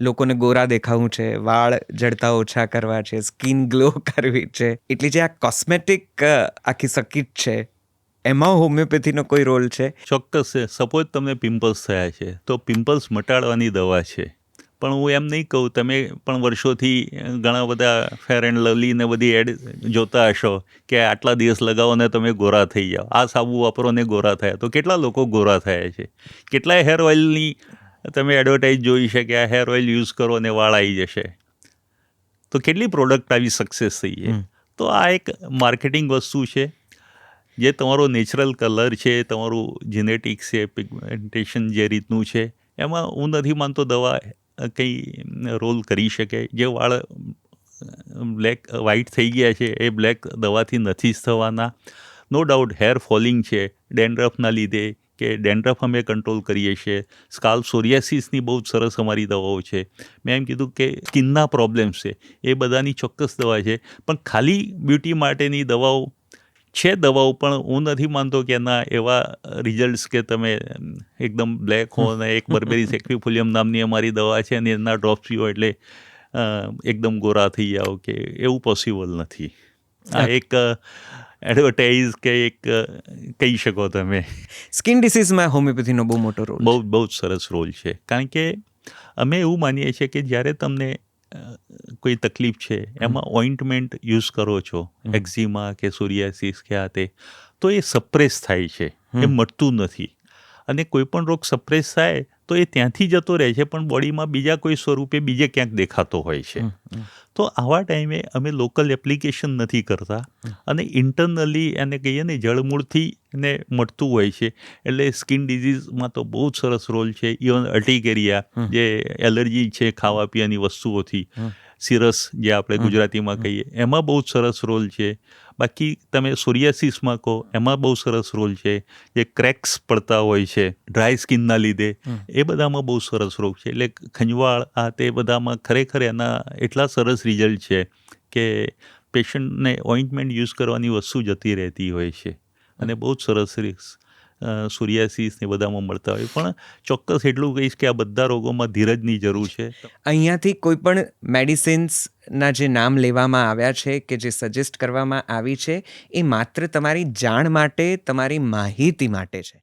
લોકોને ગોરા દેખાવું છે, વાળ જડતા ઓછા કરવા છે, સ્કિન ગ્લો કરવી છે. એટલી જે આ કોસ્મેટિક આખી સકીટ છે, એમાં હોમિયોપેથીનો કોઈ રોલ છે? ચોક્કસ છે. સપોઝ તમને પિમ્પલ્સ થયા છે, તો પિમ્પલ્સ મટાડવાની દવા છે. પણ હું એમ નહીં કહું, તમે પણ વર્ષોથી ઘણા બધા ફેર એન્ડ લવલી ને બધી એડ જોતા હશો કે આટલા દિવસ લગાવો ને તમે ગોરા થઈ જાઓ. આ સાબુ વાપરો ને ગોરા થયા. તો કેટલા લોકો ગોરા થયા છે? કેટલાય હેર ઓઇલની તમે એડવર્ટાઇઝ જોઈ છે કે આ હેર ઓઇલ યુઝ કરો ને વાળ આવી જશે. તો કેટલી પ્રોડક્ટ આવી સક્સેસ થઈ છે? તો આ એક માર્કેટિંગ વસ્તુ છે જે તમારો નેચરલ કલર છે તમારું જેનેટિક્સ છે પિગમેન્ટેશન જે રીતનું છે એમાં હું નથી માનતો દવા કંઈ રોલ કરી શકે. જે વાળ બ્લેક વ્હાઇટ થઈ ગયા છે એ બ્લેક દવાથી નથી જ થવાના. નો ડાઉટ હેર ફોલિંગ છે ડેન્ડ્રફના લીધે કે ડેન્ડ્રફ અમે કંટ્રોલ કરીએ છીએ. સ્કાલ સોરિયાસિસની બહુ જ સરસ અમારી દવાઓ છે. મેં એમ કીધું કે સ્કિનના પ્રોબ્લેમ્સ છે એ બધાની ચોક્કસ દવા છે. પણ ખાલી બ્યુટી માટેની દવાઓ છે દવાઓ પણ હું નથી માનતો કે એના એવા રિઝલ્ટ્સ કે તમે એકદમ બ્લેક હો અને એક બર્બેરી સેક્વિફોલિયમ નામની અમારી દવા છે અને એના ડ્રોપ્સ પીઓ એટલે એકદમ ગોરા થઈ જાઓ કે એવું પોસિબલ નથી. આ એક એડવર્ટાઇઝ કે એક કહી શકો તમે. સ્કિન ડિસીઝમાં હોમિયોપેથીનો બહુ મોટો રોલ બહુ બહુ જ સરસ રોલ છે. કારણ કે અમે એવું માનીએ છીએ કે જ્યારે તમને કોઈ તકલીફ છે એમાં ઓઇન્ટમેન્ટ યુઝ કરો છો એક્ઝિમા કે સોરિયાસિસ કે આ તે તો એ સપ્રેસ થાય છે. એ. મટતું નથી. અને કોઈ પણ રોગ સપ્રેસ થાય તો એ ત્યાંથી જતો રહે છે પણ બોડીમાં બીજા કોઈ સ્વરૂપે બીજે ક્યાંક દેખાતો હોય છે. તો આવા ટાઈમે અમે લોકલ એપ્લિકેશન નથી કરતા અને ઇન્ટરનલી એને કહીએ ને જળમૂળથી એને મળતું હોય છે એટલે સ્કિન ડિઝીઝમાં તો બહુ સરસ રોલ છે ઇવન અર્ટિકેરિયા. જે એલર્જી છે ખાવા પીવાની વસ્તુઓથી. સિરસ જે આપણે ગુજરાતીમાં કહીએ એમાં બહુ જ સરસ રોલ છે. બાકી તમે સોરિયાસિસમાં કહો એમાં બહુ સરસ રોલ છે. જે ક્રેક્સ પડતા હોય છે ડ્રાય સ્કિનના લીધે એ બધામાં બહુ સરસ રોગ છે. એટલે ખંજવાળ આ તે બધામાં ખરેખર એના એટલા સરસ રિઝલ્ટ છે કે પેશન્ટને ઓઇન્ટમેન્ટ યુઝ કરવાની વસ્તુ જતી રહેતી હોય છે. અને બહુ જ સરસ સોરિયાસિસ ને બધામાં મળતા હોય. પણ ચોક્કસ એટલું કહીશ કે આ બધા રોગોમાં ધીરજની જરૂર છે. અહીંયાથી કોઈ પણ મેડિસિન્સના જે નામ લેવામાં આવ્યા છે કે જે સજેસ્ટ કરવામાં આવી છે, એ માત્ર તમારી જાણ માટે, તમારી માહિતી માટે છે.